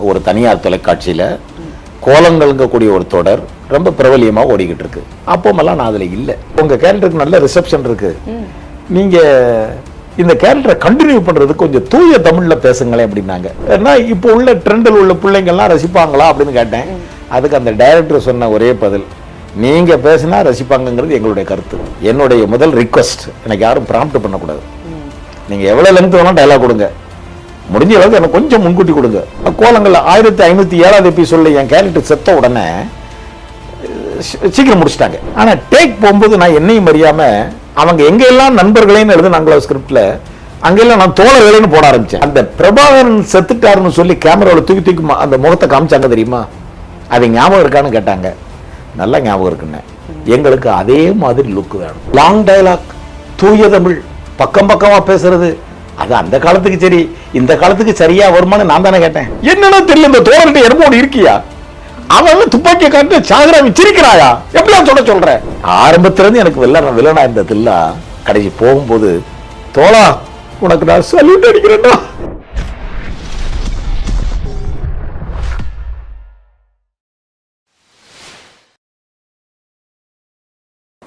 ஒரு தனியார் தொலைக்காட்சியில கோலங்கள்ங்கக்கூடிய ஒரு தொடர் ரொம்ப பிரபலியமா ஓடிக்கிட்டு இருக்கு. அப்போமெல்லாம் நான் அதுல இல்ல. உங்க கேரக்டருக்கு நல்ல ரிசப்ஷன் இருக்கு. நீங்க இந்த கேரக்டரை கண்டினியூ பண்றதுக்கு கொஞ்சம் தூய தமிழ்ல பேசுங்களேன் அப்படின்னாங்க. ஏன்னா இப்போ உள்ள ட்ரெண்டில் உள்ள பிள்ளைங்க எல்லாம் ரசிப்பாங்களா அப்படின்னு கேட்டேன். அதுக்கு அந்த டைரக்டர் சொன்ன ஒரே பதில் நீங்க பேசினா ரசிப்பாங்கங்கிறது எங்களுடைய கருத்து. என்னுடைய முதல் ரிக்வஸ்ட் எனக்கு யாரும் ப்ராம்ப்ட் பண்ணக்கூடாது. நீங்க எவ்வளவு லென்த் வேணா டயலாக் கொடுங்க. முடிஞ்ச அளவுக்கு எனக்கு கொஞ்சம் முன்கூட்டி கொடுங்க. கோலங்கள் ஆயிரத்தி ஐநூற்றி ஏழாவது எபிசோடில் என் கேரக்டர் செத்த உடனே சீக்கிரம் முடிச்சிட்டாங்க. ஆனால் டேக் போகும்போது நான் என்னையும் அறியாமல் அவங்க எங்கெல்லாம் நண்பர்களேன்னு எழுதுனாங்களோ ஸ்கிரிப்டில் அங்கெல்லாம் நான் தோழர்களேன்னு போட ஆரம்பித்தேன் அந்த பிரபாகரன் செத்துட்டாருன்னு சொல்லி கேமராவில் தூக்கி தூக்கி அந்த முகத்தை காமிச்சாங்க தெரியுமா? அது ஞாபகம் இருக்கான்னு கேட்டாங்க. நல்லா ஞாபகம் இருக்குன்னு. எங்களுக்கு அதே மாதிரி லுக் வேணும். லாங் டயலாக் தூய தமிழ் பக்கம் பக்கமாக பேசுறது அது அந்த காலத்துக்கு சரி இந்த காலத்துக்கு சரியா வருமானு நான் தானே கேட்டேன். என்னன்னா தெரியல இந்த தோழர்கிட்ட எறும்போடு இருக்கியா? அவன் துப்பாக்கியை காட்டு சாகரா வச்சிருக்கிறாயா எப்படியா சொல்ல சொல்ற? ஆரம்பத்துல இருந்து எனக்கு வில்லன வில்லனா இருந்த தில்லா கடைசி போகும்போது தோழா உனக்கு நான் சல்யூட் அடிக்கிறேன்டா.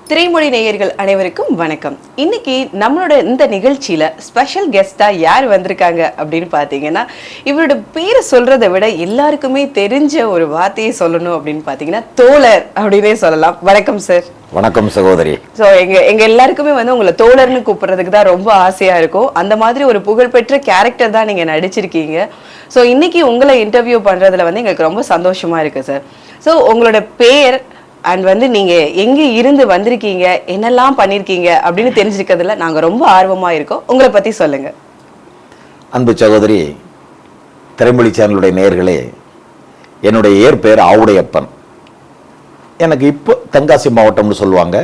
திரைமொழி நேயர்கள் அனைவருக்கும் வணக்கம். இன்னைக்கு நம்மளோட இந்த நிகழ்ச்சியில ஸ்பெஷல் கெஸ்டா யார் வந்திருக்காங்க அப்படின்னு பார்த்தீங்கன்னா இவரோட பேரை சொல்றதை விட எல்லாருக்குமே தெரிஞ்ச ஒரு வார்த்தையை சொல்லணும் அப்படின்னு பார்த்தீங்கன்னா தோழர் அப்படின்னே சொல்லலாம். வணக்கம் சார் வணக்கம் சகோதரி. ஸோ எங்க எங்க எல்லாருக்குமே வந்து உங்களை தோழர்னு கூப்பிடுறதுக்கு தான் ரொம்ப ஆசையா இருக்கும். அந்த மாதிரி ஒரு புகழ்பெற்ற கேரக்டர் தான் நீங்க நடிச்சிருக்கீங்க. ஸோ இன்னைக்கு உங்களை இன்டர்வியூ பண்றதுல வந்து எங்களுக்கு ரொம்ப சந்தோஷமா இருக்கு சார் ஸோ உங்களோட பேர் அண்ட் வந்து நீங்க எங்க இருந்து வந்திருக்கீங்க என்னெல்லாம் பண்ணிருக்கீங்க அப்படின்னு தெரிஞ்சிருக்கிறதுல நாங்க ரொம்ப ஆர்வமா இருக்கோம். உங்களை பத்தி சொல்லுங்க. அன்பு சகோதரி திரைமொழி சேனலுடைய நேயர்களே என்னுடைய இயற்பெயர் ஆவுடையப்பன். எனக்கு இப்போ தென்காசி மாவட்டம்னு சொல்லுவாங்க.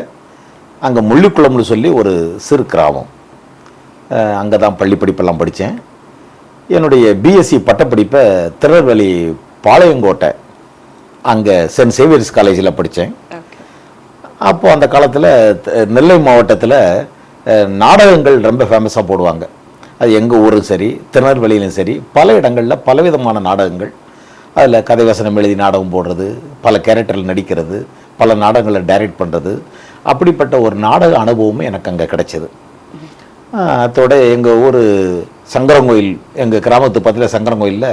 அங்கே முள்ளிக்குளம்னு சொல்லி ஒரு சிறு கிராமம். அங்கே தான் பள்ளி படிப்பெல்லாம் படித்தேன். என்னுடைய பிஎஸ்சி பட்டப்படிப்பை திருநெல்வேலி பாளையங்கோட்டை அங்கே சென்ட் சேவியர்ஸ் காலேஜில் படித்தேன். அப்போ அந்த காலத்தில் நெல்லை மாவட்டத்தில் நாடகங்கள் ரொம்ப ஃபேமஸாக போடுவாங்க. அது எங்கள் ஊரும் சரி திருநெல்வேலியிலும் சரி பல இடங்களில் பலவிதமான நாடகங்கள். அதில் கதை வசனம் எழுதி நாடகம் போடுறது பல கேரக்டரில் நடிக்கிறது பல நாடகங்களை டைரக்ட் பண்ணுறது அப்படிப்பட்ட ஒரு நாடக அனுபவமும் எனக்கு அங்கே கிடைச்சது. ஆஹ் அத்தோட எங்கள் ஊர் சங்கரங்கோயில் எங்கள் கிராமத்து பக்கத்தில் சங்கரங்கோயிலில்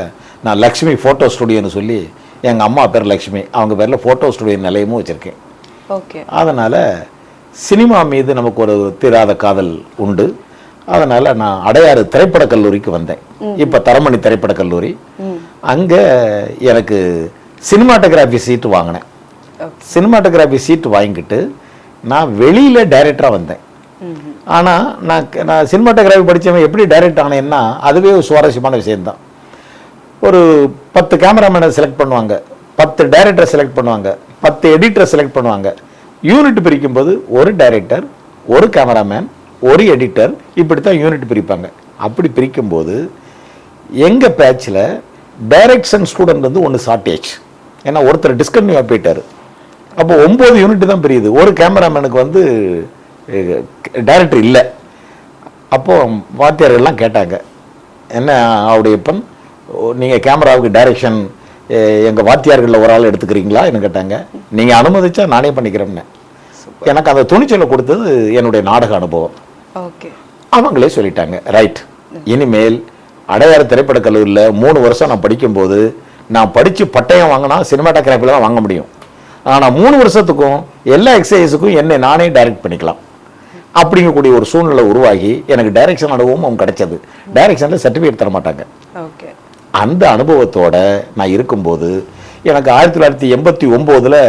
நான் லக்ஷ்மி ஃபோட்டோ ஸ்டுடியோன்னு சொல்லி எங்கள் அம்மா பேர் லக்ஷ்மி. அவங்க பேரில் ஃபோட்டோ ஸ்டுடியோ நிலையமும் வச்சுருக்கேன். ஓகே. அதனால் சினிமா மீது நமக்கு ஒரு தீராத காதல் உண்டு. அதனால் நான் அடையாறு திரைப்படக் கல்லூரிக்கு வந்தேன். இப்போ தரமணி திரைப்படக் கல்லூரி. அங்கே எனக்கு சினிமாட்டோகிராஃபி சீட்டு வாங்கினேன். சினிமாட்டோகிராஃபி சீட்டு வாங்கிக்கிட்டு நான் வெளியில் டைரக்டராக வந்தேன். ஆனால் நான் நான் சினிமாட்டோகிராஃபி படித்தவன் எப்படி டைரக்ட் ஆனேன்னா அதுவே ஒரு சுவாரஸ்யமான விஷயம்தான். ஒரு பத்து கேமராமேனை செலக்ட் பண்ணுவாங்க. பத்து டைரக்டரை செலக்ட் பண்ணுவாங்க. பத்து எடிட்டரை செலக்ட் பண்ணுவாங்க. யூனிட் பிரிக்கும் போது ஒரு டைரக்டர் ஒரு கேமராமேன் ஒரு எடிட்டர் இப்படி தான் யூனிட் பிரிப்பாங்க. அப்படி பிரிக்கும்போது எங்கள் பேட்சில் டைரக்ஷன் ஸ்டூடெண்ட் வந்து ஒன்று ஷார்ட்டேஜ் ஏன்னா ஒருத்தர் டிஸ்கன்யூ போயிட்டார். அப்போ ஒம்பது யூனிட் தான் பிரியுது. ஒரு கேமராமேனுக்கு வந்து டைரக்டர் இல்லை. அப்போது வாத்தியார்கள்லாம் கேட்டாங்க. என்ன அவடையப்பன் நீங்கள் கேமராவுக்கு டைரக்ஷன் எங்கள் வாத்தியார்களில் ஒரு ஆள் எடுத்துக்கிறீங்களா? என்ன கேட்டாங்க. நீங்கள் அனுமதிச்சா நானே பண்ணிக்கிறேன்னு எனக்கு அந்த துணிச்சலை கொடுத்தது என்னுடைய நாடக அனுபவம். ஓகே. அவங்களே சொல்லிட்டாங்க ரைட் இனிமேல் அடையாறு திரைப்படக் கல்லூரியில் மூணு வருஷம் நான் படிக்கும்போது நான் படித்து பட்டயம் வாங்கினா சினிமாட்டோகிராஃபியில் தான் வாங்க முடியும். ஆனால் மூணு வருஷத்துக்கும் எல்லா எக்ஸசைஸுக்கும் என்னை நானே டைரக்ட் பண்ணிக்கலாம். அப்படிங்கக்கூடிய ஒரு சூழ்நிலை உருவாகி எனக்கு டைரக்ஷன் அனுபவமும் கிடைச்சது. டைரக்ஷனில் சர்டிஃபிகேட் தர மாட்டாங்க. ஓகே. அந்த அனுபவத்தோட நான் இருக்கும்போது எனக்கு ஆயிரத்தி தொள்ளாயிரத்தி எண்பத்தி ஒம்போதில்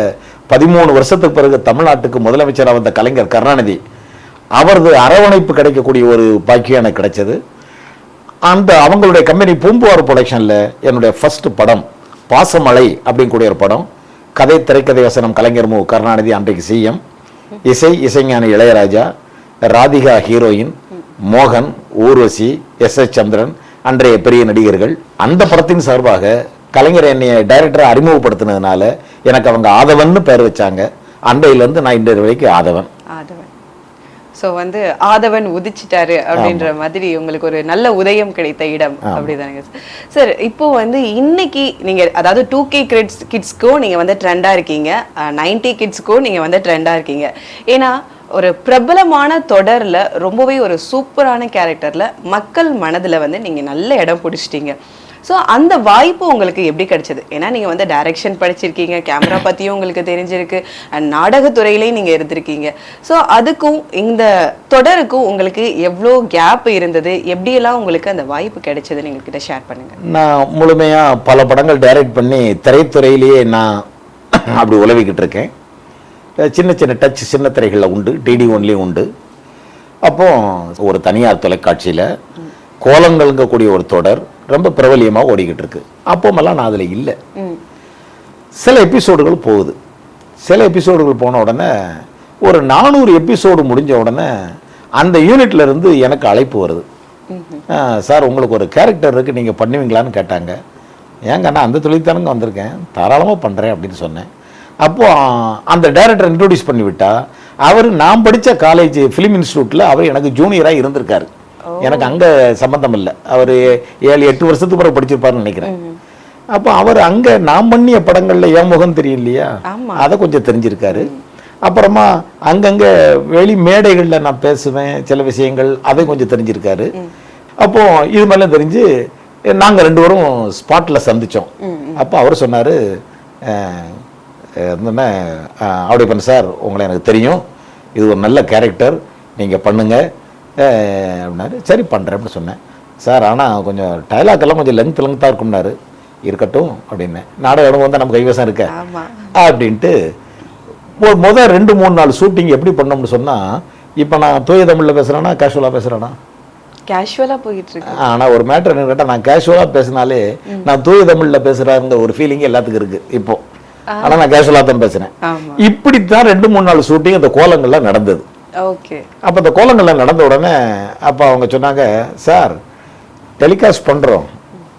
பதிமூணு வருஷத்துக்கு பிறகு தமிழ்நாட்டுக்கு முதலமைச்சராக வந்த கலைஞர் கருணாநிதி அவரது அரவணைப்பு கிடைக்கக்கூடிய ஒரு பாக்கியம் எனக்கு கிடைச்சது. அந்த அவங்களுடைய கம்பெனி பூம்புவார் ப்ரொடக்ஷனில் என்னுடைய ஃபர்ஸ்ட் படம் பாசமலை அப்படிங்கக்கூடிய ஒரு படம் கதை திரைக்கதை வசனம் கலைஞர் மு. கருணாநிதி அன்றைக்கு சிஎம் இசை இசைஞானி இளையராஜா ராதிகா ஹீரோயின் மோகன் ஊர்வசி எஸ் எஸ் சந்திரன் அன்றைய பெரிய நடிகர்கள் அந்த படத்தின் சார்பாக கலைஞர் என்னைய டைரக்டரை அறிமுகப்படுத்தினதுனால எனக்கு அவங்க ஆதவன்னு பேர் வச்சாங்க. அன்றையிலேருந்து நான் இன்றைய வரைக்கும் ஆதவன். ஆதவன். ஸோ வந்து ஆதவன் உதிச்சிட்டாரு அப்படின்ற மாதிரி உங்களுக்கு ஒரு நல்ல உதயம் கிடைத்த இடம் அப்படிதானங்க சார் சார் இப்போ வந்து இன்னைக்கு நீங்க அதாவது டூ கே கிட்ஸ் கிட்ஸ்க்கும் நீங்க வந்து ட்ரெண்டா இருக்கீங்க. நைன்டி கிட்ஸ்க்கும் நீங்க வந்து ட்ரெண்டா இருக்கீங்க. ஏன்னா ஒரு பிரபலமான தொடரில் ரொம்பவே ஒரு சூப்பரான கேரக்டரில் மக்கள் மனதில் வந்து நீங்கள் நல்ல இடம் பிடிச்சிட்டீங்க. ஸோ அந்த வாய்ப்பு உங்களுக்கு எப்படி கிடைச்சது? ஏன்னா நீங்கள் வந்து டைரக்ஷன் படிச்சிருக்கீங்க கேமரா பற்றியும் உங்களுக்கு தெரிஞ்சிருக்கு அண்ட் நாடகத்துறையிலையும் நீங்கள் இருந்திருக்கீங்க. ஸோ அதுக்கும் இந்த தொடருக்கும் உங்களுக்கு எவ்வளோ கேப் இருந்தது? எப்படியெல்லாம் உங்களுக்கு அந்த வாய்ப்பு கிடைச்சதுன்னு எங்ககிட்ட ஷேர் பண்ணுங்க. நான் முழுமையாக பல படங்கள் டைரக்ட் பண்ணி திரைத்துறையிலேயே நான் அப்படி உழவிக்கிட்டு இருக்கேன். சின்ன சின்ன டச் சின்ன திரைகளில் உண்டு டிடி ஒன்லேயும் உண்டு. அப்போ ஒரு தனியார் தொலைக்காட்சியில் கோலங்கள்ங்கக்கூடிய ஒரு தொடர் ரொம்ப பிரபலியமாக ஓடிக்கிட்டு இருக்கு அப்போமெல்லாம் நான் அதில் இல்லை. சில எபிசோடுகள் போகுது. சில எபிசோடுகள் போன உடனே ஒரு நானூறு எபிசோடு முடிஞ்ச உடனே அந்த யூனிட்ல இருந்து எனக்கு அழைப்பு வருது. சார் உங்களுக்கு ஒரு கேரக்டர் இருக்கு. நீங்க பண்ணுவீங்களான்னு கேட்டாங்க. ஏங்க நான் அந்த தொழில்தானங்க வந்திருக்கேன். தாராளமாக பண்றேன் அப்படின்னு சொன்னேன். அப்போ அந்த டைரக்டர் இன்ட்ரோடியூஸ் பண்ணி விட்டா அவர் நான் படிச்ச காலேஜ் ஃபிலிம் இன்ஸ்டியூட்ல அவர் எனக்கு ஜூனியராக இருந்திருக்காரு. எனக்கு அங்க சம்பந்தம் இல்லை அவர் ஏழு எட்டு வருஷத்துக்கு பிறகு படிச்சிருப்பாருன்னு நினைக்கிறேன். அப்போ அவர் அங்க நான் பண்ணிய படங்கள்ல என் முகம் தெரியும் இல்லையா. அதை கொஞ்சம் தெரிஞ்சிருக்காரு. அப்புறமா அங்கங்க வெளி மேடைகள்ல நான் பேசுவேன் சில விஷயங்கள் அதை கொஞ்சம் தெரிஞ்சிருக்காரு. அப்போ இது மாதிரிலாம் தெரிஞ்சு நாங்க ரெண்டு பேரும் ஸ்பாட்ல சந்திச்சோம். அப்போ அவர் சொன்னாரு அஹ், அப்படிப்பன் சார் உங்களை எனக்கு தெரியும். இது ஒரு நல்ல கேரக்டர். நீங்க பண்ணுங்க. அஹ், அப்படின்னாரு. சரி பண்றேன் அப்படின்னு சொன்னேன். சார் ஆனா கொஞ்சம் டைலாக் எல்லாம் கொஞ்சம் லெங்க் லெங்க்த்தாக இருக்கும்னாரு. இருக்கட்டும் அப்படின்னு நாடக அனுபவம் வந்து நம்ம கைவசம் இருக்க. அப்படின்ட்டு முதல் ரெண்டு மூணு நாள் ஷூட்டிங் எப்படி பண்ணோம்னு சொன்னா இப்போ நான் தூய தமிழ்ல பேசுறேனா கேஷுவலாக பேசுறேனா? கேஷுவலா போயிட்டு இருக்கு ஆனா ஒரு மேட்டர் என்ன கேட்டா நான் கேஷுவலா பேசினாலே நான் தூய தமிழ்ல பேசுறாருங்க ஒரு ஃபீலிங் எல்லாத்துக்கும் இருக்கு இப்போ. ஆனா நான் கேஷுவலா தான் பேசுறேன் இப்படித்தான் ரெண்டு மூணு நாள் ஷூட்டிங் அந்த கோலங்கள்ல நடந்தது. ஓகே. அப்ப அந்த கோலங்கள்ல நடந்த உடனே அப்ப அவங்க சொன்னாங்க சார் டெலிகாஸ்ட் பண்றோம்.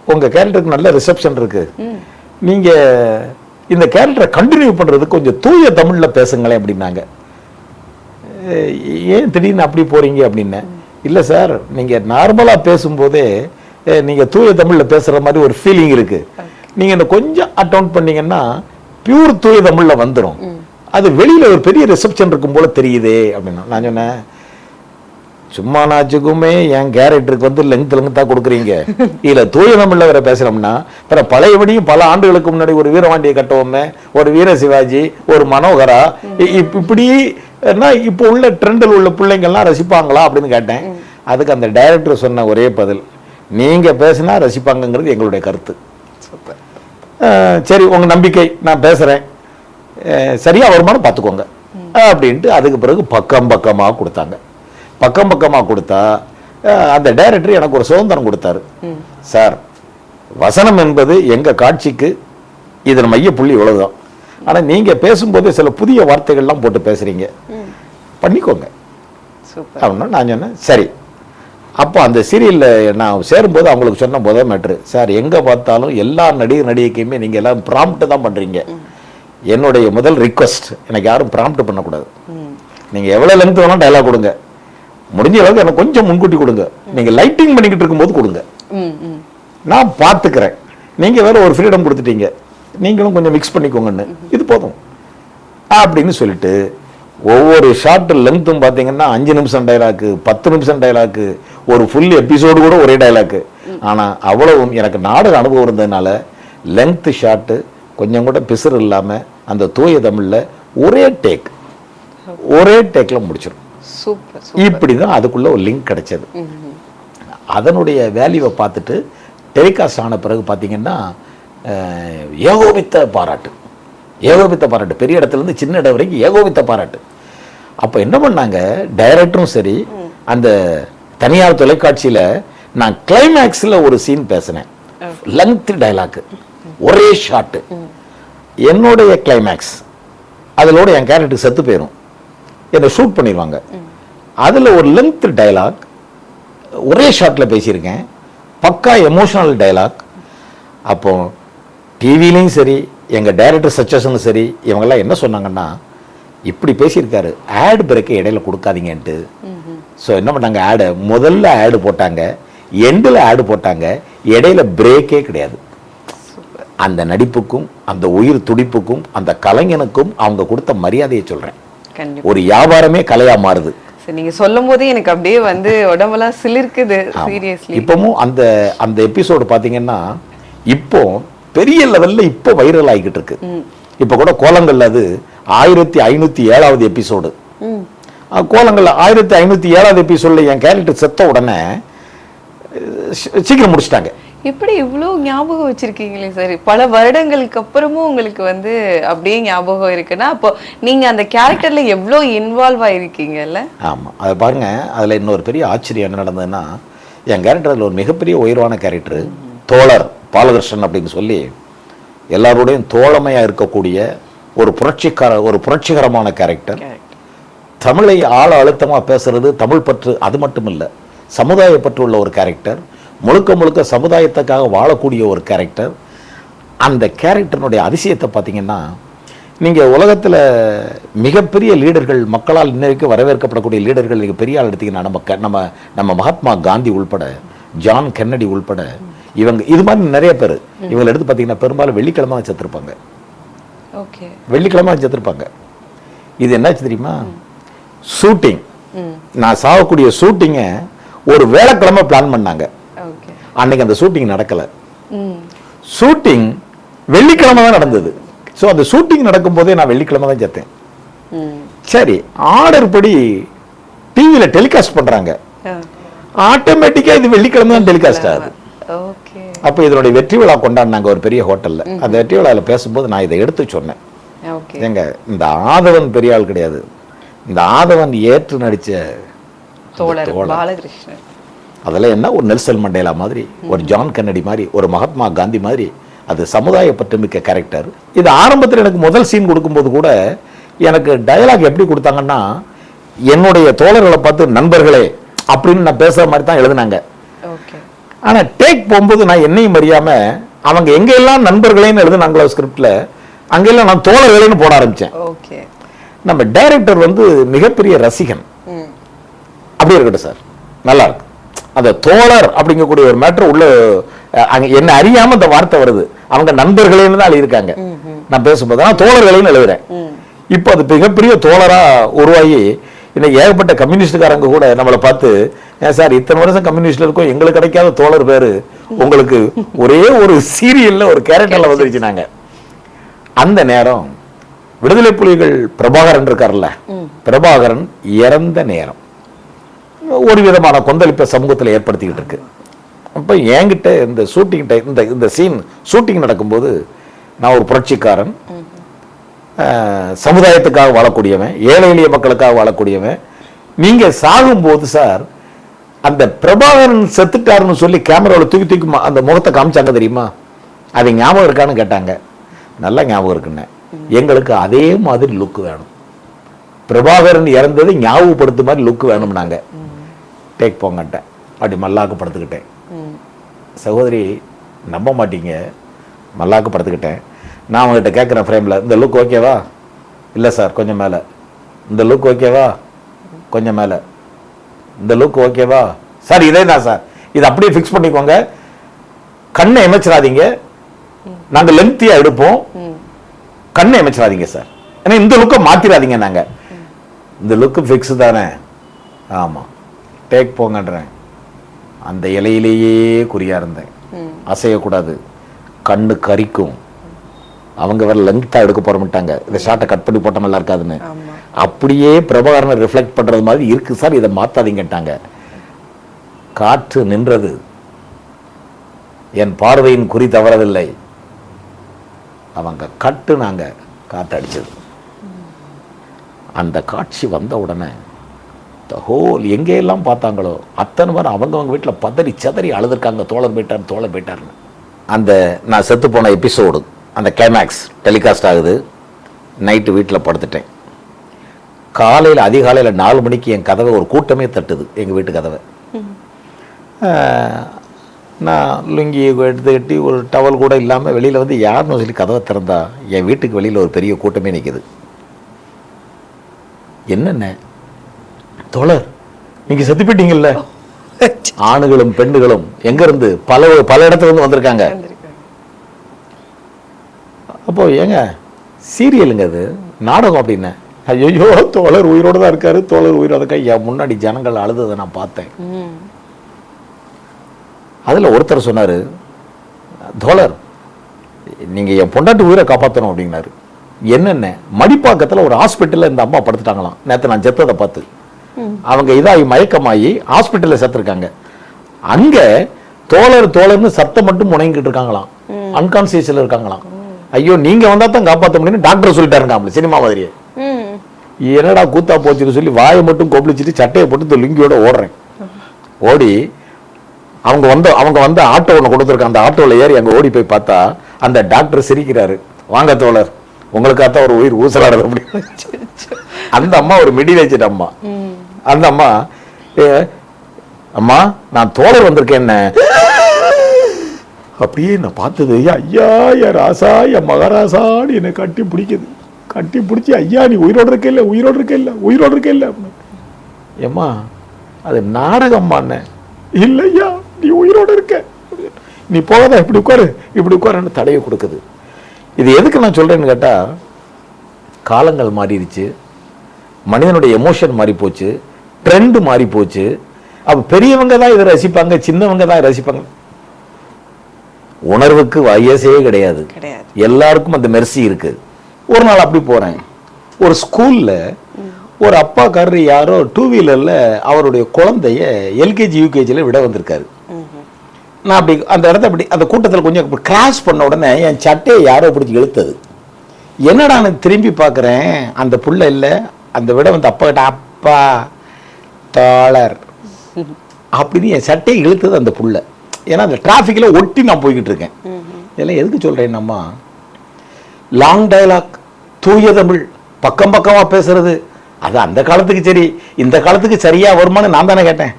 உங்க கேரக்டருக்கு நல்ல ரிசப்ஷன் இருக்கு. நீங்க இந்த கேரக்டரை கண்டினியூ பண்றதுக்கு கொஞ்சம் தூய தமிழ்ல பேசுங்களேன் அப்படின்னாங்க. ஏன் திடீர்னு அப்படி போறீங்க? அப்படின்னேன். இல்ல சார் நீங்க நார்மலா பேசும்போதே அஹ் நீங்க தூய தமிழ்ல பேசுற மாதிரி ஒரு ஃபீலிங் இருக்கு. நீங்க இந்த கொஞ்சம் அட்டவுண்ட் பண்ணீங்கன்னா பியூர் தூய தமிழ்ல வந்துடும் அது வெளியில ஒரு பெரிய ரிசப்ஷன் இருக்கும் போல தெரியுதே அப்படின்னா நான் சொன்னேன் சும்மா நாச்சுக்குமே என் கேரக்டருக்கு வந்து லெங்க் லெங்க்தா கொடுக்குறீங்க. இதுல தூய தமிழ்ல வேற பேசுறோம்னா அப்புறம் பழையபடியும் பல ஆண்டுகளுக்கு முன்னாடி ஒரு வீரவாண்டிய கட்டவுமே ஒரு வீர சிவாஜி ஒரு மனோகரா இப்படி இப்போ உள்ள ட்ரெண்டில் உள்ள பிள்ளைங்கள்லாம் ரசிப்பாங்களா அப்படின்னு கேட்டேன். அதுக்கு அந்த டைரக்டர் சொன்ன ஒரே பதில் நீங்க பேசினா ரசிப்பாங்கங்கிறது எங்களுடைய கருத்து. சரி உங்க நம்பிக்கை நான் பேசுறேன். அஹ் சரியா வருமானம் பார்த்துக்கோங்க. அப்படின்ட்டு அதுக்கு பிறகு பக்கம் பக்கமா கொடுத்தாங்க. பக்கம் பக்கமா கொடுத்தா அந்த டைரக்டர் எனக்கு ஒரு சுதந்திரம் கொடுத்தாரு. சார் வசனம் என்பது எங்க காட்சிக்கு இதன் மைய புள்ளி இவ்வளவுதான் ஆனா நீங்க பேசும்போது சில புதிய வார்த்தைகள்லாம் போட்டு பேசுறீங்க. பண்ணிக்கோங்க. அப்படின்னா நான் சொன்னேன். சரி அப்போ அந்த சீரியலில் நான் சேரும்போது அவங்களுக்கு சொன்ன முதல் மேட்ரு சார் எங்கே பார்த்தாலும் எல்லா நடிகர் நடிகைக்குமே நீங்கள் எல்லாம் ப்ராம்ப்ட் தான் பண்ணுறீங்க என்னுடைய முதல் ரிக்வஸ்ட் எனக்கு யாரும் ப்ராம்ப்ட் பண்ணக்கூடாது. நீங்கள் எவ்வளோ லென்த் வேணாலும் டைலாக் கொடுங்க. முடிஞ்ச அளவுக்கு எனக்கு கொஞ்சம் முன்கூட்டி கொடுங்க. நீங்கள் லைட்டிங் பண்ணிக்கிட்டு இருக்கும்போது கொடுங்க. நான் பார்த்துக்கிறேன். நீங்கள் வேற ஒரு ஃப்ரீடம் கொடுத்துட்டீங்க. நீங்களும் கொஞ்சம் மிக்ஸ் பண்ணிக்கோங்கன்னு. இது போதும். அப்படின்னு சொல்லிட்டு ஒவ்வொரு ஷார்ட் லென்த்தும் பார்த்தீங்கன்னா அஞ்சு நிமிஷம் டைலாக்கு பத்து நிமிஷம் டைலாக்கு ஒரு ஃபுல் எபிசோடு கூட ஒரே டைலாக்கு ஆனால் அவ்வளவும் எனக்கு நாடக அனுபவம் இருந்ததுனால லென்த் ஷார்ட்டு கொஞ்சம் கூட பிசுறு இல்லாமல் அந்த தூய தமிழில் ஒரே டேக் ஒரே டேக்கில் முடிச்சிடும் இப்படி தான் அதுக்குள்ள ஒரு லிங்க் கிடைச்சது. அதனுடைய வேல்யூவை பார்த்துட்டு டெலிகாஸ்ட் ஆன பிறகு பார்த்தீங்கன்னா ஏகோபித்த பாராட்டு. ஏகோபித்த பாராட்டு. பெரிய இடத்துல இருந்து சின்ன இடம் வரைக்கும் ஏகோபித்த பாராட்டு. அப்போ என்ன பண்ணாங்க? டைரக்டரும் சரி அந்த தனியார் தொலைக்காட்சியில நான் கிளைமேக்ஸில் ஒரு சீன் பேசினேன். லெங்த் டைலாக்கு ஒரே ஷாட்டு என்னுடைய கிளைமேக்ஸ் அதிலோட என் கேரக்டர் செத்து போயிடும் என்னை ஷூட் பண்ணிடுவாங்க அதில் ஒரு லென்த் டயலாக் ஒரே ஷாட்டில் பேசியிருக்கேன். பக்கா எமோஷனல் டயலாக் அப்போ டிவிலையும் சரி எங்கள் டைரக்டர் சச்சஸனும் சரி இவங்கெல்லாம் என்ன சொன்னாங்கன்னா இப்படி பேசியிருக்காரு. ஆட் பிரேக்கை இடையில கொடுக்காதீங்கன்ட்டு ஸோ என்ன பண்ணாங்க? ஆடு முதல்ல ஆடு போட்டாங்க. எண்டில் ஆடு போட்டாங்க. இடையில பிரேக்கே கிடையாது. அந்த நடிப்புக்கும் அந்த உயிர் துடிப்புக்கும் அந்த கலைஞனுக்கும் அவங்க கொடுத்த மரியாதையை சொல்றேன். கண்டிப்பா. ஒரு வியாபாரமே கலையா மாறுது. நீங்க சொல்லும் போதே எனக்கு அப்படியே வந்து உடம்பெல்லாம் சிலிர்க்குது சீரியஸ்லி இப்பவும் அந்த அந்த எபிசோடு பாத்தீங்கன்னா இப்போ பெரிய லெவல்ல இப்போ வைரல் ஆகிக்கிட்டு இருக்கு. இப்போ கூட கோலங்கள்ல அது ஆயிரத்தி ஐநூத்தி ஏழாவது எபிசோடு ம் கோலங்கள்ல ஆயிரத்தி ஐநூத்தி ஏழாவது எபிசோட்ல என் கேரக்டர் செத்த உடனே சீக்கிரம் முடிச்சிட்டாங்க. எப்படி இவ்வளோ ஞாபகம் வச்சிருக்கீங்களே சார். பல வருடங்களுக்கு அப்புறமும் உங்களுக்கு வந்து அப்படியே ஞாபகம் இருக்குன்னா அப்போ நீங்க அந்த கேரக்டர்ல எவ்வளோ இன்வால்வ் ஆயிருக்கீங்கல்ல ஆமாம் அதை பாருங்க அதில் இன்னொரு பெரிய ஆச்சரியம் என்ன நடந்ததுன்னா என் கேரக்டர் அதில் ஒரு மிகப்பெரிய உயர்வான கேரக்டர் தோழர் பாலகிருஷ்ணன் அப்படின்னு சொல்லி எல்லாரோடையும் தோழமையாக இருக்கக்கூடிய ஒரு புரட்சிக்கார ஒரு புரட்சிகரமான கேரக்டர் தமிழை ஆழ அழுத்தமாக பேசுறது தமிழ் பற்று அது மட்டும் இல்லை சமுதாய பற்று உள்ள ஒரு கேரக்டர் முழுக்க முழுக்க சமுதாயத்துக்காக வாழக்கூடிய ஒரு கேரக்டர் அந்த கேரக்டரினுடைய அதிசயத்தை பார்த்தீங்கன்னா நீங்கள் உலகத்தில் மிகப்பெரிய லீடர்கள் மக்களால் இன்ன வரைக்கும் வரவேற்கப்படக்கூடிய லீடர்கள் நீங்கள் பெரிய ஆள் எடுத்தீங்கன்னா நம்ம க- நம்ம நம்ம மகாத்மா காந்தி உள்பட ஜான் கென்னடி உள்பட இவங்க இது மாதிரி நிறைய பேர். இவங்களை எடுத்து பார்த்தீங்கன்னா பெரும்பாலும் வெள்ளிக்கிழமை செத்துருப்பாங்க ஓகே. வெள்ளிக்கிழமை செத்துருப்பாங்க இது என்னாச்சு தெரியுமா? ஷூட்டிங் நான் சாகக்கூடிய ஷூட்டிங்கை ஒரு வேலைக்கிழமை பிளான் பண்ணாங்க. அன்னைக்கு அந்த ஷூட்டிங் நடக்கல. ஷூட்டிங் வெள்ளிக்கிழமை தான் நடந்தது. ஸோ அந்த ஷூட்டிங் நடக்கும்போதே நான் வெள்ளிக்கிழமை தான் செத்தேன். ம். சரி ஆர்டர் படி டிவியில் டெலிகாஸ்ட் பண்றாங்க. ஆட்டோமேட்டிக்கா இது வெள்ளிக்கிழமை தான் டெலிகாஸ்ட் ஆகுது. அப்போ இதனுடைய வெற்றி விழா கொண்டாடினாங்க ஒரு பெரிய ஹோட்டல்ல அந்த வெற்றி விழாவில் பேசும்போது நான் இதை எடுத்து சொன்னேன். ஏங்க இந்த ஆதவன் பெரிய ஆள் கிடையாது. இந்த ஆதவன் ஏற்று நடிச்ச தோழர். பாலகிருஷ்ணன். அதெல்லாம் என்ன? ஒரு நெல்சன் மண்டேலா மாதிரி ஒரு ஜான் கென்னடி மாதிரி ஒரு மகாத்மா காந்தி மாதிரி அது சமுதாய பற்றுமிக்க கேரக்டர் இது ஆரம்பத்தில் எனக்கு முதல் சீன் கொடுக்கும்போது கூட எனக்கு டயலாக் எப்படி கொடுத்தாங்கன்னா என்னுடைய தோழர்களை பார்த்து நண்பர்களே அப்படின்னு நான் பேசுற மாதிரி தான் எழுதுனாங்க. ஓகே. ஆனா டேக் போகும்போது நான் என்னையும் அறியாம அவங்க எங்கெல்லாம் நண்பர்களேன்னு எழுதுனாங்களோ ஸ்கிரிப்ட்ல அங்கெல்லாம் நான் தோழர்களேன்னு போட ஆரம்பிச்சேன். ஓகே. நம்ம டைரக்டர் வந்து மிகப்பெரிய ரசிகன். அப்படி இருக்கட்டும் சார். நல்லா இருக்கு. அந்த தோழர் அப்படிங்கக்கூடிய ஒரு மேட்டர் உள்ள அங்க என்ன அறியாம இந்த வார்த்தை வருது. அவங்க நண்பர்களேன்னு தான் எழுதியிருக்காங்க. நான் பேசும்போது நான் தோழர்களையும் எழுதுறேன். இப்போ அது மிகப்பெரிய தோழரா உருவாகி இன்னைக்கு ஏகப்பட்ட கம்யூனிஸ்டுக்காரங்க கூட நம்மளை பார்த்து ஏன் சார் இத்தனை வருஷம் கம்யூனிஸ்ட்ல இருக்கோம். எங்களுக்கு கிடைக்காத தோழர் பேரு. உங்களுக்கு ஒரே ஒரு சீரியல்ல ஒரு கேரக்டர்ல வந்துருச்சு நாங்க. அந்த நேரம் விடுதலை புலிகள் பிரபாகரன் இருக்கார்ல பிரபாகரன் இறந்த நேரம். ஒரு விதமான கொந்தளிப்பை சமூகத்தில் ஏற்படுத்திக்கிட்டு இருக்கு. அப்போ என்கிட்ட இந்த ஷூட்டிங் டைம் இந்த இந்த சீன் ஷூட்டிங் நடக்கும்போது நான் ஒரு புரட்சிக்காரன். சமுதாயத்துக்காக வாழக்கூடியவன் ஏழை எளிய மக்களுக்காக வாழக்கூடியவன். நீங்க சாகும்போது சார் அந்த பிரபாகரன் செத்துட்டாருன்னு சொல்லி கேமராவில் தூக்கி தூக்கி அந்த முகத்தை காமிச்சாங்க தெரியுமா? அது ஞாபகம் இருக்கான்னு கேட்டாங்க. நல்லா ஞாபகம் இருக்குன்னு. எங்களுக்கு அதே மாதிரி லுக் வேணும். பிரபாகரன் இறந்தது ஞாபகப்படுத்து மாதிரி லுக் வேணும்னாங்க டேக் போங்கட்டேன் அப்படி மல்லாக்கு படுத்துக்கிட்டேன். சகோதரி நம்ப மாட்டீங்க. மல்லாக்கு படுத்துக்கிட்டேன். நான் அவங்ககிட்ட கேட்குறேன் ஃப்ரேமில் இந்த லுக் ஓகேவா இல்லை சார் கொஞ்சம் மேலே. இந்த லுக் ஓகேவா கொஞ்சம் மேலே. இந்த லுக் ஓகேவா சார் இதே தான் சார். இது அப்படியே ஃபிக்ஸ் பண்ணிக்கோங்க. கண்ணை இமைச்சிடாதீங்க. நாங்கள் லென்த்தியாக எடுப்போம். கண்ணை எமைச்சிடாதீங்க சார். ஏன்னா இந்த லுக்கை மாத்திராதீங்க நாங்க. இந்த லுக்கு ஃபிக்ஸ் தானே? ஆமா. டேக் போங்கன்றேன். அந்த இலையிலேயே குறியா இருந்தேன். அசையக்கூடாது. கண்ணு கரிக்கும். அவங்க வேற லெங்க்தா எடுக்க போறமிட்டாங்க இந்த ஷார்ட்டை கட் பண்ணி போட்ட நல்லா இருக்காதுன்னு. அப்படியே பிரபாகரனை ரிஃப்ளெக்ட் பண்றது மாதிரி இருக்கு சார். இதை மாத்தாதீங்கட்டாங்க காற்று நின்றது. என் பார்வையின் குறி தவறவில்லை. அவங்க கட்டுனாங்க காத்து அடிச்சது அந்த காட்சி வந்த உடனே ஹோல் எங்கெல்லாம் பார்த்தாங்களோ அத்தனை பேர் அவங்கவங்க வீட்டில் பதறி சதறி அழுதுருக்காங்க. தோழர் போயிட்டார் தோழர் போயிட்டார்னு அந்த நான் செத்து போன எபிசோடு அந்த கிளைமேக்ஸ் டெலிகாஸ்ட் ஆகுது. நைட்டு வீட்டில் படுத்துட்டேன். காலையில் அதிகாலையில் நாலு மணிக்கு என் கதவை ஒரு கூட்டமே தட்டுது எங்கள் வீட்டு கதவை. நான் லுங்கி எடுத்து கட்டி ஒரு டவல் கூட இல்லாமல் வெளியில் வந்து யாருன்னு சொல்லி கதவை திறந்தா என் வீட்டுக்கு வெளியில் ஒரு பெரிய கூட்டமே நிற்குது என்னென்ன? தோழர் நீங்க செத்து போயிட்டீங்கல்ல ஆணுகளும் பெண்ணுகளும் எங்க இருந்து பல பல இடத்துல இருந்து வந்திருக்காங்க. அப்போ ஏங்க சீரியலுங்க அது. நாடகம் அப்படின்னு ஐயோ தோழர் உயிரோட தான் இருக்காரு தோழர் உயிரோட இருக்கா என் முன்னாடி ஜனங்கள் அழுததை நான் பார்த்தேன். அதுல ஒருத்தர் சொன்னாரு தோழர் நீங்க என் பொண்டாட்டி உயிரை காப்பாற்றணும் அப்படின்னாரு. என்னென்ன? மடிப்பாக்கத்துல ஒரு ஹாஸ்பிட்டல்ல இந்த அம்மா படுத்துட்டாங்களாம். நேத்து நான் செத்ததை பார்த்து. அவங்க இதாகி மயக்கமாகி ஹாஸ்பிட்டல்ல செத்துருக்காங்க. அங்க தோழர் தோழர்னு சத்தம் மட்டும் முணங்கிட்டு இருக்காங்களாம். அன்கான்சியஸ்ல இருக்காங்களாம். ஐயோ நீங்க வந்தா தான் காப்பாற்ற முடியும்னு டாக்டர் சொல்லிட்டாருங்க சினிமா மாதிரியே. என்னடா கூத்தா போச்சுன்னு சொல்லி வாயை மட்டும் கொப்பளிச்சிட்டு சட்டையை போட்டு லுங்கியோட ஓடுறேன். ஓடி அவங்க வந்த அவங்க வந்து ஆட்டோ ஒன்று கொடுத்துருக்காங்க அந்த ஆட்டோவில் ஏறி அங்கே ஓடி போய் பார்த்தா அந்த டாக்டர் சிரிக்கிறாரு. வாங்க தோழர் உங்களுக்காகத்தான் ஒரு உயிர் ஊசலாடுது அப்படின்னு. அந்த அம்மா ஒரு மிடில் ஏஜ் அம்மா. அந்த அம்மா "ஏ, அம்மா நான் தோழர் வந்திருக்கேன் என்ன அப்படியே நான் பார்த்தது ஐயா என் ராசா என் மகாராசான்னு என்னை கட்டி பிடிக்குது. கட்டி பிடிச்சி ஐயா நீ உயிரோடு இருக்க இல்லை உயிரோடு இருக்க இல்லை உயிரோடு இருக்க இல்லை. ஏம்மா அது நாடகம்மாண்ணே இல்லையா நீ உயிரோடு இருக்க. நீ போகாத இப்படி உட்காரு இப்படி உட்காருன்னு தடையை கொடுக்குது. இது எதுக்கு நான் சொல்றேன்னு கேட்டா காலங்கள் மாறிடுச்சு மனிதனுடைய எமோஷன் மாறி போச்சு ட்ரெண்ட் மாறி போச்சு அப்ப பெரியவங்க தான் இதை ரசிப்பாங்க சின்னவங்க தான் ரசிப்பாங்க. உணர்வுக்கு வயசே கிடையாது. கிடையாது. எல்லாருக்கும் அந்த மெர்சி இருக்கு. ஒரு நாள் அப்படி போறேன். ஒரு ஸ்கூல்ல ஒரு அப்பாக்காரர் யாரோ டூ வீலரில் அவருடைய குழந்தைய எல்கேஜி யூகேஜியில் விட வந்திருக்காரு. நான் அப்படி அந்த இடத்த அப்படி அந்த கூட்டத்தில் கொஞ்சம் கிராஸ் பண்ண உடனே என் சட்டையை யாரோ பிடிச்சி இழுத்தது. என்னடா நான் திரும்பி பார்க்குறேன்? அந்த புள்ள இல்லை. அந்த விட வந்து அப்பா கிட்ட அப்பா டாலர் அப்படின்னு என் சட்டையை இழுத்தது அந்த புள்ள. ஏன்னா அந்த டிராஃபிக்கில் ஒட்டி நான் போய்கிட்டு இருக்கேன். இதெல்லாம் எதுக்கு சொல்கிறேன் நம்ம லாங் டயலாக் தூய தமிழ் பக்கம் பக்கமாக பேசுறது. அது அந்த காலத்துக்கு சரி. இந்த காலத்துக்கு சரியாக வருமான்னு நான் தானே கேட்டேன்.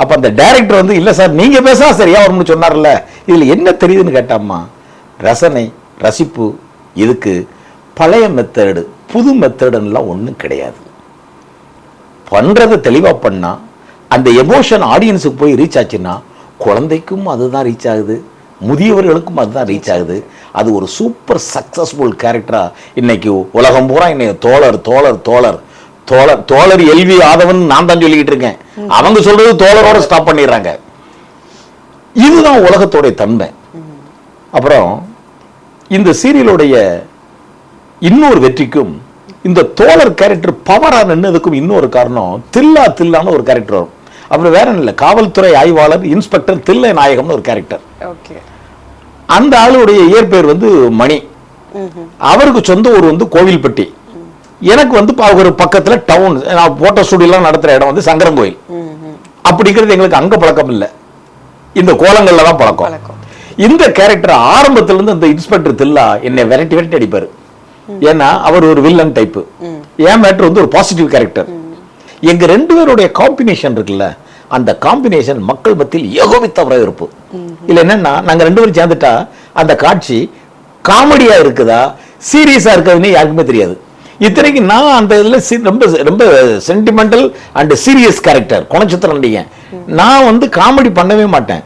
அப்போ அந்த டைரக்டர் வந்து இல்லை சார் நீங்கள் பேசினா சரியாக வரும்னு சொன்னார்ல. இதில் என்ன தெரியுதுன்னு கேட்டாம்மா. ரசனை ரசிப்பு இதுக்கு பழைய மெத்தடு புது மெத்தடுன்னெலாம் ஒன்றும் கிடையாது. பண்ணுறதை தெளிவாக பண்ணால் அந்த எமோஷன் ஆடியன்ஸுக்கு போய் ரீச் ஆச்சுன்னா குழந்தைக்கும் அதுதான் ரீச் ஆகுது. முதியவர்களுக்கும் அதுதான் ரீச் ஆகுது. அது ஒரு சூப்பர் சக்ஸஸ்ஃபுல் கேரக்டரா இன்னைக்கு உலகம் பூரா இன்னைக்கு தோழர் தோழர் தோழர். தோழர் தோழர் எல்வி ஆதவன் நான் தான் சொல்லிக்கிட்டு இருக்கேன். அவங்க சொல்றது தோழரோட ஸ்டாப் பண்ணிடுறாங்க. இதுதான் உலகத்தோடைய தன்மை. அப்புறம் இந்த சீரியலுடைய இன்னொரு வெற்றிக்கும் இந்த தோழர் கேரக்டர் பவராக நின்னதுக்கும் இன்னொரு காரணம் தில்லா தில்லான்னு ஒரு கேரக்டர் வரும். அப்புறம் வேற இல்லை காவல்துறை ஆய்வாளர் இன்ஸ்பெக்டர் தில்லை நாயகம்னு ஒரு கேரக்டர் ஓகே அந்த ஆளுடைய இயற்பெயர் வந்து மணி. அவருக்கு சொந்த ஊர் வந்து கோவில்பட்டி. எனக்கு வந்து பா- ஒரு பக்கத்துல டவுன் நான் போட்டோ ஸ்டுடியோலாம் நடத்துற இடம் வந்து சங்கரங்கோயில் அப்படிங்கிறது எங்களுக்கு அங்க பழக்கம் இல்லை. இந்த கோலங்கள்ல தான் பழக்கம். இந்த கேரக்டர் ஆரம்பத்துல இருந்து இந்த இன்ஸ்பெக்டர் தில்லா என்னை விரட்டி விரட்டி அடிப்பாரு. ஏன்னா அவர் ஒரு வில்லன் டைப் என் மேட்டர் வந்து ஒரு பாசிட்டிவ் கேரக்டர் எங்க ரெண்டு பேருடைய காம்பினேஷன் இருக்குல்ல அந்த காம்பினேஷன் மக்கள் மத்தியில் ஏகோபித்த வரவேற்பு இல்லை என்னன்னா நாங்க ரெண்டு பேரும் சேர்ந்துட்டா அந்த காட்சி காமெடியா இருக்குதா சீரியஸா இருக்குதுன்னு யாருக்குமே தெரியாது. இத்தனைக்கு நான் அந்த இதில் ரொம்ப ரொம்ப சென்டிமெண்டல் அண்ட் சீரியஸ் கேரக்டர் குணச்சித்திரம் நடிகன். நான் வந்து காமெடி பண்ணவே மாட்டேன்.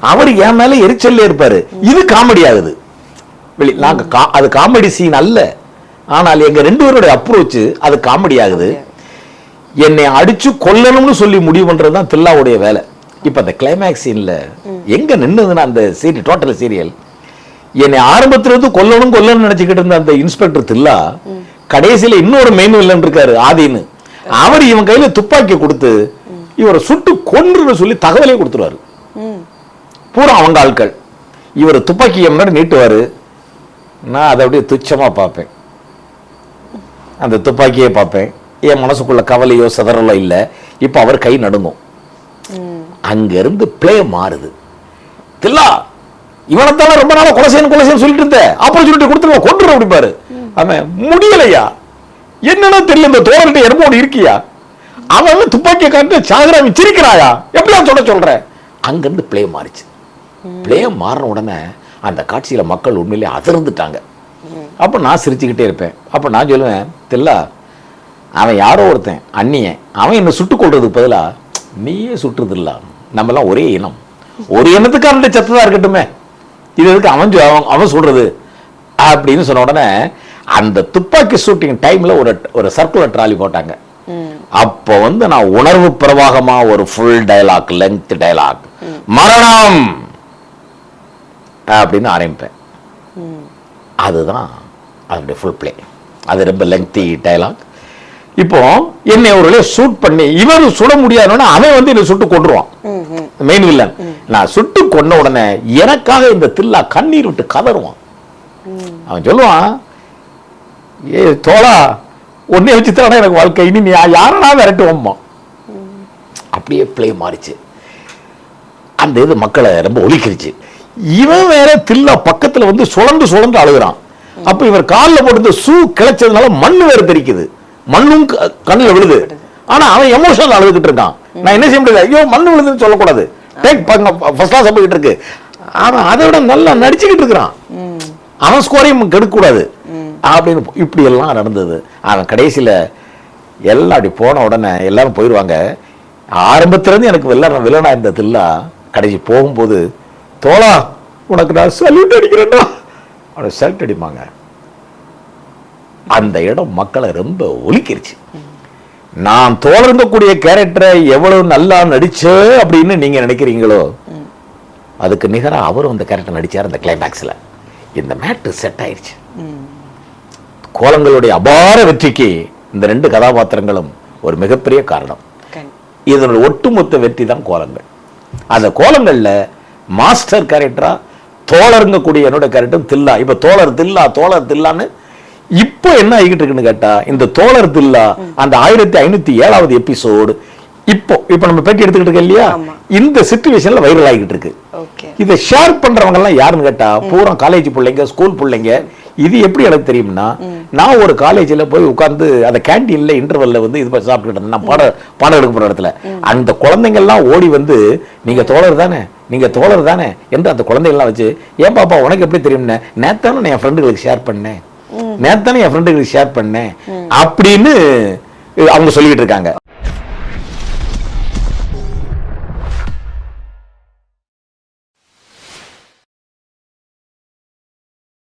அவர் என் மேல எரிச்சல்ல இருப்பாரு. இது காமெடி ஆகுது. வெளி கா- அது காமெடி சீன் அல்ல. ஆனால் எங்க ரெண்டு பேருடைய அப்ரோச் அது காமெடி ஆகுது. என்னை அடிச்சு கொல்லணும்னு சொல்லி முடிவு பண்றது தான் தில்லாவுடைய வேலை. இப்ப அந்த கிளைமேக்ஸ் சீன்ல எங்க நின்னுதுன்னா அந்த சீரியல் டோட்டல் சீரியல் என்னை ஆரம்பத்துல இருந்து கொல்லணும் கொல்லணும்னு நினைச்சுக்கிட்டு இருந்த அந்த இன்ஸ்பெக்டர் தில்லா கடைசியில இன்னொரு மெயின் வில்லன் இருக்காரு ஆதின்னு. அவர் இவன் கையில துப்பாக்கி கொடுத்து இவரை சுட்டு கொன்று சொல்லி தகவலே கொடுத்துருவாரு. பூரா அவங்க ஆட்கள். இவர் துப்பாக்கி முன்னாடி நீட்டுவாரு. நான் அதை அப்படியே துச்சமா பார்ப்பேன். அந்த துப்பாக்கியை பார்ப்பேன். என் மனசுக்குள்ள கவலையோ சிதறலோ இல்லை. இப்போ அவர் கை நடுங்கும். அங்கேருந்து பிளே மாறுது. தில்லா இவனைத்தான ரொம்ப நாளா கொலை செய்யணும் கொலை செய்யணும் சொல்லிட்டு இருந்த ஆப்பர்ச்சுனிட்டி கொடுத்துருவோம் கொண்டுரும் அப்படிப்பாரு அவன் முடியலையா? என்னன்னா தெரியல இந்த தோழர்கிட்ட எறும்போடு இருக்கியா? அவன் வந்து துப்பாக்கியை காட்டு சாகராமி சிரிக்கிறாயா? எப்படியா சொல்ல சொல்ற? அங்கேருந்து பிளே மாறிச்சு. பிளே மாறின உடனே அந்த காட்சியில மக்கள் உண்மையிலே அதிர்ந்துட்டாங்க. அப்போ நான் சிரிச்சுக்கிட்டே இருப்பேன். அப்போ நான் சொல்லுவேன் தில்லா அவன் யாரோ ஒருத்தன் அந்நியன். அவன் என்ன சுட்டுக் கொள்றதுக்கு பதிலா நீயே சுட்டுறது இல்ல நம்மலாம் ஒரே இனம். ஒரு இனத்துக்காரன் செத்ததா இருக்கட்டுமே. இது எதுக்கு அவன் அவன் அவன் சொல்றது? அப்படின்னு சொன்ன உடனே அந்த துப்பாக்கி ஷூட்டிங் டைம்ல ஒரு ஒரு சர்க்குலர் ட்ராலி போட்டாங்க. அப்போ வந்து நான் உணர்வு பிரவாகமா ஒரு ஃபுல் டயலாக் லெங்த் டயலாக் மரணம்! அப்படின்னு ஆரம்பிப்பேன். அதுதான் அதனுடைய ஃபுல் ப்ளே அது ரொம்ப லெங்தி டயலாக் இப்போ என்னை ஒரு ஷூட் பண்ணி இவர் சுட முடியாதுன்னா அவன் வந்து என்னை சுட்டு கொண்டுருவான் மெயின் வில்லன் நான் சுட்டு கொன்ன உடனே எனக்காக இந்த தில்லா கண்ணீர் விட்டு கதறுவான். அவன் சொல்லுவான் ஏ தோழா உன்னை வச்சு தானே எனக்கு வாழ்க்கை. இனி நீ யாரனா விரட்டுவோம்மா? அப்படியே ப்ளே மாறிச்சு. அந்த இது மக்களை ரொம்ப ஒலிக்கிருச்சு இவன் வேற தில்லா பக்கத்துல வந்து சுழந்து சுழந்து அழுகுறான். அப்ப இவர் காலில் போட்டு ஷூ கிளைச்சதுனால மண்ணு வேற தெரிக்குது. மண்ணும் க- கண்ணுல விழுது. ஆனா அவன் எமோஷனல் அழுதுகிட்டு இருக்கான். நான் என்ன செய்ய முடியாது? ஐயோ மண் விழுதுன்னு சொல்லக்கூடாது. டேக் ஃபர்ஸ்ட் கிளாஸ் போயிட்டு இருக்கு. அவன் அதை விட நல்லா நடிச்சுக்கிட்டு இருக்கிறான். அவன் ஸ்கோரையும் கெடுக்கக்கூடாது. அப்படின்னு இப்படி எல்லாம் நடந்தது. அவன் கடைசியில் எல்லாம் அப்படி போன உடனே எல்லாரும் போயிடுவாங்க ஆரம்பத்துல இருந்து எனக்கு வில்லன் வில்லனா இருந்த தில்லா கடைசி போகும்போது தோழா உனக்கு நான் சல்யூட் அடிக்கிறேன்டா. அவனை சல்யூட் அடிப்பாங்க. அந்த இடம் மக்களை ரொம்ப ஒலிக்கிருச்சு. நான் தோழர்ந்தக்கூடிய கேரக்டரை எவ்வளவு நல்லா நடிச்சே அப்படின்னு நீங்க நினைக்கிறீங்களோ அதுக்கு நிகராக அவரும் அந்த கேரக்டர் நடிச்சார் அந்த கிளைமேக்ஸில் இந்த மேட்ரு செட் ஆயிடுச்சு கோலங்களுடைய அபார வெற்றிக்கு இந்த ரெண்டு கதாபாத்திரங்களும் ஒரு மிகப்பெரிய காரணம். இதனுடைய ஒட்டுமொத்த வெற்றி தான் கோலங்கள். அந்த கோலங்கள்ல மாஸ்டர் கேரக்டராக தோழருங்க கூடிய என்னோட கேரக்டர் தில்லா. இப்ப தோழர் தில்லா தோழர் தில்லான்னு இப்போ என்ன ஆகிட்டு இருக்குன்னு கேட்டா இந்த தோழர் தில்லா அந்த ஆயிரத்தி ஐநூத்தி ஏழாவது எபிசோடு இப்போ இப்போ நம்ம பேட்டி எடுத்துக்கிட்டு இருக்கோம் இல்லையா. இந்த சுச்சுவேஷன்ல வைரல் ஆகிட்டு இருக்கு. இதை ஷேர் பண்றவங்க எல்லாம் யாருன்னு கேட்டா பூரா காலேஜ் பிள்ளைங்க ஸ்கூல் பிள்ளைங்க இது எப்படி எனக்கு தெரியும்னா நான் ஒரு காலேஜ்ல போய் உட்கார்ந்து அந்த கேண்டீன்ல இன்டர்வல்ல வந்து இது சாப்பிட்டுட்டு இருந்தேன். நான் பாட பாடம் எடுக்க போற இடத்துல. அந்த குழந்தைங்க எல்லாம் ஓடி வந்து நீங்க தோழர் தானே? நீங்க தோழர் தானே? என்று அந்த குழந்தைங்க எல்லாம் வச்சு ஏன் பாப்பா உனக்கு எப்படி தெரியும்னு? நேத்தானே நான் என் ஃப்ரெண்டுகளுக்கு ஷேர் பண்ணேன். நேத்தானே என் ஃப்ரெண்டுகளுக்கு ஷேர் பண்ணேன். அப்படின்னு அவங்க சொல்லிட்டு இருக்காங்க.